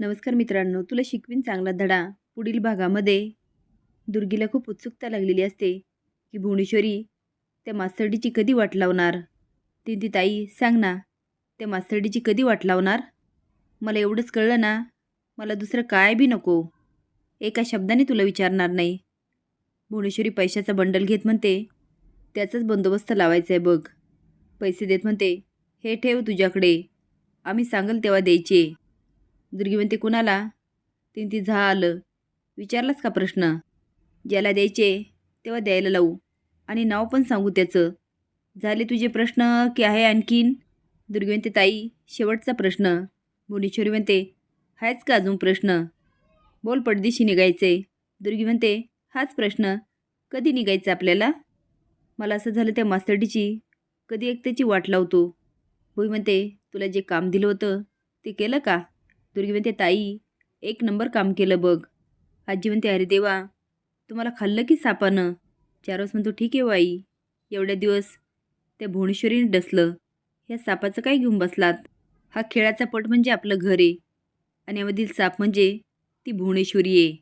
नमस्कार मित्रांनो तुला शिकवीन चांगला धडा पुढील भागामध्ये. दुर्गीला खूप उत्सुकता लागलेली असते की भुवनेश्वरी त्या मास्तरडीची कधी वाट लावणार? ती ती ताई सांग ना त्या मास्तरडीची कधी वाट लावणार? मला एवढंच कळलं ना मला दुसरं काय बी नको. एका शब्दाने तुला विचारणार नाही. भुवनेश्वरी पैशाचा बंडल घेत म्हणते त्याचाच बंदोबस्त लावायचा आहे बघ. पैसे देत म्हणते हे ठेव तुझ्याकडे आम्ही सांगल तेव्हा द्यायचे. दुर्गीवंती कुणाला? तीन ती झालं. विचारलास विचारलाच का प्रश्न? ज्याला द्यायचे तेव्हा द्यायला लावू. आणि नाव पण सांगू त्याचं. झाले तुझे प्रश्न की आहे आणखीन? दुर्गी ताई शेवटचा प्रश्न. भुवनेश्वरी म्हणते हायच का अजून प्रश्न? बोल पडदिशी निघायचे. दुर्गी म्हणते हाच प्रश्न. कधी निघायचं आपल्याला? मला असं झालं त्या मास्तरडीची कधी एकट्याची वाट लावतो. भुई म्हणते तुला जे काम दिलं होतं ते केलं का? दुर्गी म्हणते ताई एक नंबर काम केलं बघ. आजी म्हणते अरे देवा तुम्हाला खाल्लं की सापानं? चारोस म्हणतो ठीक आहे वाई एवढ्या दिवस त्या भुवनेश्वरीने डसलं. ह्या सापाचं काय घेऊन बसलात? हा खेळाचा पट म्हणजे आपलं घर आहे. आणि यामधील साप म्हणजे ती भुवनेश्वरी आहे.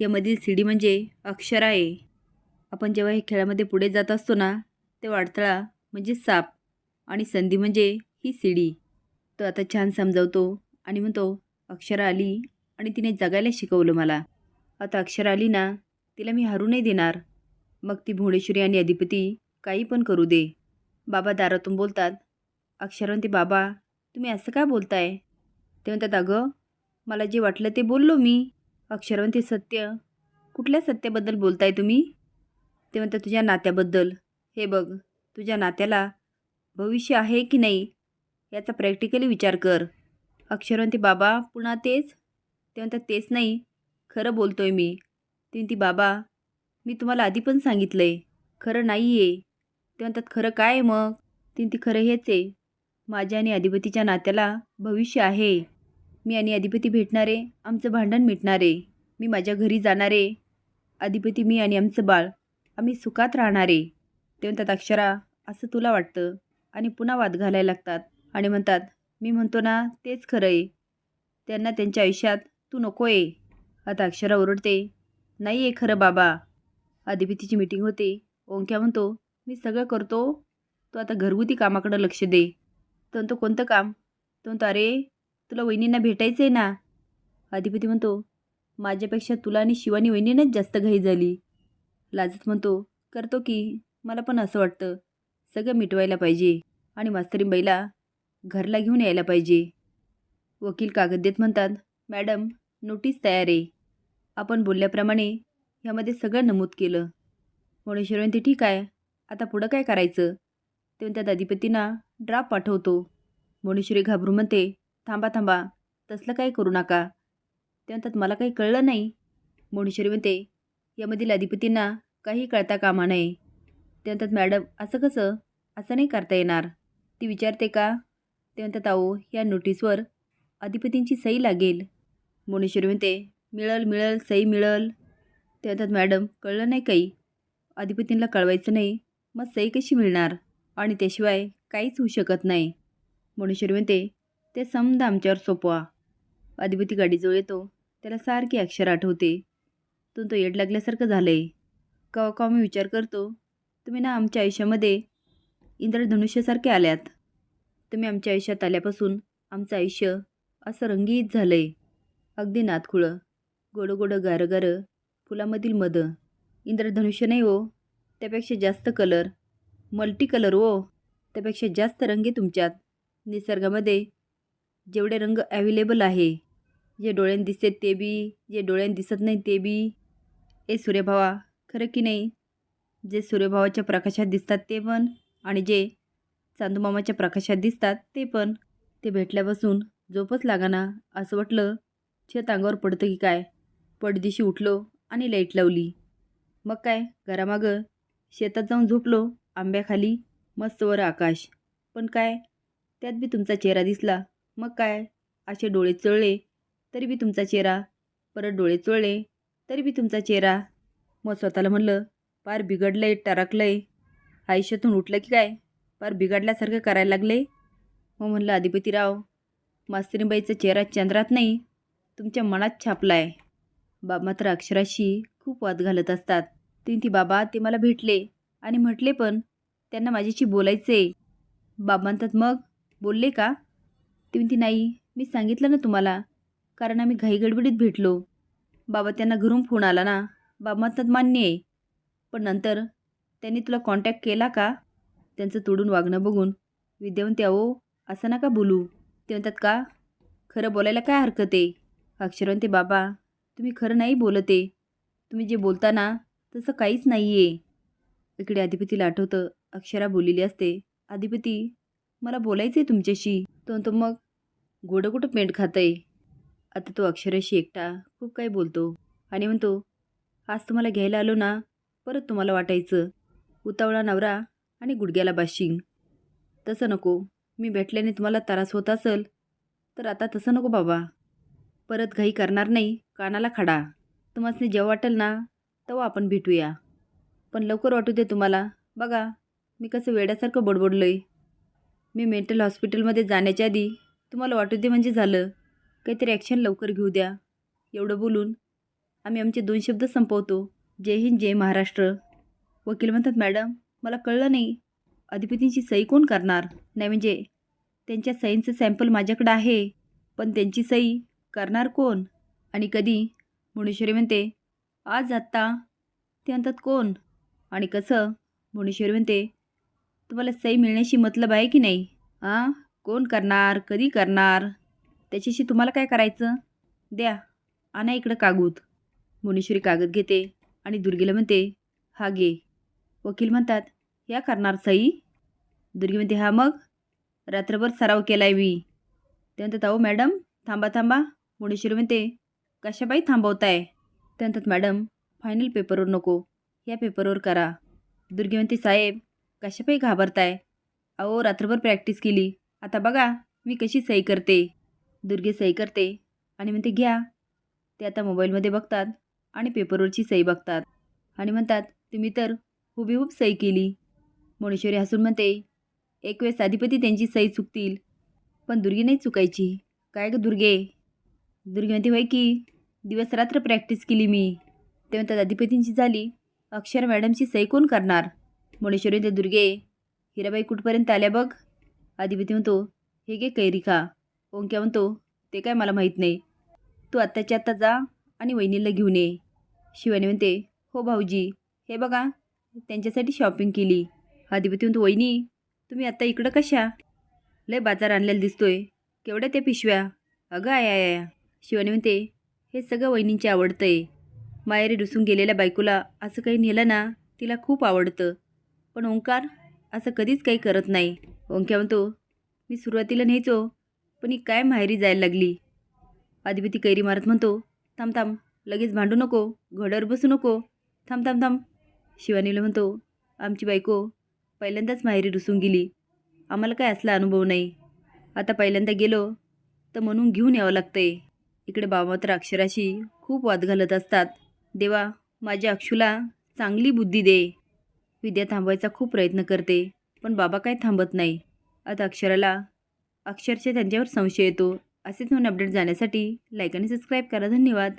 यामधील सीडी म्हणजे अक्षरा आहे. आपण जेव्हा हे खेळामध्ये पुढे जात असतो ना तेव्हा अडथळा म्हणजे साप आणि संधी म्हणजे ही सीडी तो आता छान समजावतो. आणि म्हणतो अक्षरा आली. आणि तिने जगायला शिकवलं मला. आता अक्षरा आली ना तिला मी हरू नाही देणार. मग ती भुवनेश्वरी आणि अधिपती काही पण करू दे. बाबा दारातून बोलतात अक्षरा म्हणते बाबा तुम्ही असं काय बोलताय? ते म्हणतात अगं मला जे वाटलं ते बोललो मी. अक्षरा म्हणते सत्य? कुठल्या सत्याबद्दल बोलताय तुम्ही? ते म्हणतात तुझ्या नात्याबद्दल. हे बघ तुझ्या नात्याला भविष्य आहे की नाही याचा प्रॅक्टिकली विचार कर. अक्षरवंती बाबा पुन्हा तेच? ते म्हणतात तेच नाही. खरं बोलतो आहे मी. ती म्हणती बाबा मी तुम्हाला आधी पण सांगितलं आहे खरं नाही आहे ते म्हणतात खरं काय आहे मग? ती ती खरं हेच आहे. माझ्या आणि अधिपतीच्या नात्याला भविष्य आहे. मी आणि अधिपती भेटणारे आमचं भांडण मिटणारे. मी माझ्या घरी जाणारे. अधिपती मी आणि आमचं बाळ. आम्ही सुखात राहणारे. ते म्हणतात अक्षरा असं तुला वाटतं? आणि पुन्हा वाद घालायला लागतात आणि म्हणतात मी म्हणतो ना तेच खरं आहे. त्यांना त्यांच्या आयुष्यात तू नको आहे आता अक्षरा ओरडते. नाही आहे खरं बाबा. अधिपतीची मीटिंग होते. ओंक्या म्हणतो मी सगळं करतो. तो आता घरगुती कामाकडं लक्ष दे. तो म्हणतो कोणतं काम? तो म्हणतो अरे तुला वहिनींना भेटायचं आहे ना. अधिपती म्हणतो माझ्यापेक्षा तुला आणि शिवानी वहिनीनंच जास्त घाई झाली. लाजत म्हणतो करतो की. मला पण असं वाटतं. सगळं मिटवायला पाहिजे. आणि मास्तरीबाईला घरला घेऊन यायला पाहिजे. वकील कागद देत म्हणतात मॅडम नोटीस तयार आहे. आपण बोलल्याप्रमाणे ह्यामध्ये सगळं नमूद केलं. म्हणून म्हणते ठीक आहे आता पुढं काय करायचं? तेव्हा त्या अधिपतींना ड्राप पाठवतो. भुवनेश्वरी घाबरू म्हणते थांबा थांबा तसलं काही करू नका. ते म्हणतात मला काही कळलं नाही. भुवनेश्वरी म्हणते यामधील अधिपतींना काही कळता कामा नये. ते म्हणतात मॅडम असं कसं? असं नाही करता येणार. ती विचारते का? ते अहो या नोटीसवर अधिपतींची सही लागेल. भुवनेश्वरी म्हणते मिळल मिळल सही मिळल. ते म्हणतात मॅडम कळलं नाही काही. अधिपतींना कळवायचं नाही मग सही कशी मिळणार? आणि त्याशिवाय काहीच होऊ शकत नाही. भुवनेश्वरी म्हणते ते समजा आमच्यावर सोपवा. अधिपती गाडीजवळ येतो त्याला सारखी अक्षर आठवते. तो तो येड लागल्यासारखं झालं आहे कवा कवा मी विचार करतो तुम्ही ना आमच्या आयुष्यामध्ये इंद्रधनुष्यासारखे आल्यात. तुम्ही आमच्या आयुष्यात आल्यापासून आमचं आयुष्य असं रंगीत झालं आहे अगदी नातखुळं. गोडं गोडं गारं गारं फुलामधील मध. इंद्रधनुष्य नाही हो. त्यापेक्षा जास्त कलर. मल्टी कलर हो. त्यापेक्षा जास्त रंग आहे तुमच्यात. निसर्गामध्ये जेवढे रंग ॲव्हेलेबल आहे. जे डोळ्यानं दिसते ते बी जे डोळ्यानं दिसत नाही ते बी. ए सूर्यभावा खरं की नाही? जे सूर्यभावाच्या प्रकाशात दिसतात ते पण आणि जे चांदूमामाच्या प्रकाशात दिसतात ते पण. ते भेटल्यापासून झोपच लागाना असं वाटलं. छत अंगावर पडतं की काय? पडदिशी उठलो आणि लाइट लावली. मग काय? घरामागं. शेतात जाऊन झोपलो आंब्याखाली मस्त वर आकाश. पण काय? त्यात बी तुमचा चेहरा दिसला. मग काय? असे डोळे चळले तरी बी तुमचा चेहरा. परत डोळे चोळले तरी बी तुमचा चेहरा. मग स्वतःला म्हणलं पार बिघडलं आहे टरकलं आहे आयुष्यातून उठलं की काय? फार बिघडल्यासारखं करायला लागले. मग म्हणलं अधिपतीराव मास्तरीबाईचा चेहरा चंद्रात नाही तुमच्या मनात छापला आहे बाब मात्र अक्षराशी खूप वाद घालत असतात. तीन ती बाबा ते मला भेटले आणि म्हटले पण त्यांना माझ्याशी बोलायचे. बाब म्हणतात मग बोलले का? ती नाही मी सांगितलं ना तुम्हाला कारण आम्ही घाईगडबडीत भेटलो. बाबा त्यांना घरून फोन आला ना. बाब म्हणतात मान्य आहे पण नंतर त्यांनी तुला कॉन्टॅक्ट केला का? त्यांचं तोडून वागणं बघून विद्यावंती अहो असं नका बोलू. ते म्हणतात का? खरं बोलायला काय हरकत आहे? अक्षरवंते बाबा तुम्ही खरं नाही बोलत आहे. तुम्ही जे बोलता ना तसं काहीच नाही आहे. इकडे अधिपतीला आठवतं अक्षरा बोललेली असते. अधिपती मला बोलायचं आहे तुमच्याशी. तो म्हणतो मग गोडं कुठं पेंट खातं आता तो अक्षराशी एकटा खूप काही बोलतो आणि म्हणतो आज तुम्हाला घ्यायला आलो ना परत तुम्हाला वाटायचं. उतावळा नवरा आणि गुडघ्याला बाशिंग. तसं नको. मी भेटल्याने तुम्हाला त्रास होत असेल. तर आता तसं नको बाबा. परत घाई करणार नाही. कानाला खडा. तुम्हाला जेव्हा वाटेल ना तेव्हा आपण भेटूया. पण लवकर वाटू दे तुम्हाला. बघा मी कसं वेड्यासारखं बडबडलो आहे मी मेंटल हॉस्पिटलमध्ये जाण्याच्या आधी तुम्हाला वाटू दे म्हणजे झालं. काहीतरी ॲक्शन लवकर घेऊ द्या. एवढं बोलून आम्ही आमचे दोन शब्द संपवतो. जय हिंद जय महाराष्ट्र. वकील म्हणतात मॅडम मला कळलं नाही. अधिपतींची सही कोण करणार? नाही म्हणजे त्यांच्या सहींचं सॅम्पल माझ्याकडं आहे. पण त्यांची सही करणार कोण? आणि कधी? मुणेश्वरी म्हणते आज आत्ता. ते म्हणतात कोण? आणि कसं? मुणेश्वरी म्हणते तुम्हाला सही मिळण्याशी मतलब आहे की नाही? आ? कोण करणार? कधी करणार? त्याच्याशी तुम्हाला काय करायचं? द्या आणा इकडं कागद. मुनेश्वरी कागद घेते आणि दुर्गेला म्हणते हा घे. वकील म्हणतात या करणार सई. दुर्गी म्हणते हा मग. रात्रभर सराव केला आहे मी. ते म्हणतात अहो मॅडम थांबा थांबा. मुडेश्वरी म्हणते कशाबाई थांबवताय? ते म्हणतात मॅडम फायनल पेपरवर नको. या पेपरवर करा. दुर्गी म्हणते साहेब कशाबाई घाबरताय? अहो रात्रभर प्रॅक्टिस केली. आता बघा मी कशी सही करते. दुर्गे सही करते आणि म्हणते घ्या. ते आता मोबाईलमध्ये बघतात आणि पेपरवरची सही बघतात आणि म्हणतात तुम्ही तर हुबेहूब सही केली. मोणेश्वरी हसून म्हणते एक वेळेस अधिपती त्यांची सही चुकतील पण दुर्गी नाही चुकायची. काय ग दुर्गे? दुर्गे म्हणते होय की दिवस रात्र प्रॅक्टिस केली मी. ते म्हणतात अधिपतींची झाली. अक्षर मॅडमची सही कोण करणार? मोनेश्वरी म्हणते दुर्गे हिराबाई कुठपर्यंत आल्या बघ? अधिपती म्हणतो हे गे कैरिका ओंक्या म्हणतो ते काय मला माहीत नाही. तू आत्ताच्या आत्ता जा आणि वहिनीला घेऊन ये. शिवानी म्हणते हो भाऊजी हे बघा त्यांच्यासाठी शॉपिंग केली. अधिपती म्हणतो वहिनी तुम्ही आत्ता इकडं कशा? लय बाजार आणलेला दिसतोय. केवढ्या त्या पिशव्या? अगं आया आया शिवानी म्हणते हे सगळं वहिनींचे आवडतं आहे माहेरी रुसून गेलेल्या बायकोला असं काही नेलं ना तिला खूप आवडतं. पण ओंकार असं कधीच काही करत नाही. ओंक्या म्हणतो मी सुरुवातीला न्यायचो पण ही काय माहेरी जायला लागली? अधिपती कैरी मारत म्हणतो थांब थांब लगेच भांडू नको घोड्यावर बसू नको. थांब थांब थांब. शिवानीला म्हणतो आमची बायको पहिल्यांदाच माहेरी रुसून गेली. आम्हाला काय असला अनुभव नाही. आता पहिल्यांदा गेलो तर म्हणून घेऊन यावं लागतंय. इकडे बाबा मात्र अक्षराशी खूप वाद घालत असतात. देवा माझ्या अक्षूला चांगली बुद्धी दे. विद्या थांबवायचा खूप प्रयत्न करते पण बाबा काय थांबत नाही. आता अक्षराला अक्षरशः त्यांच्यावर संशय येतो. असेच नवीन अपडेट जाण्यासाठी लाईक आणि सबस्क्राईब करा. धन्यवाद.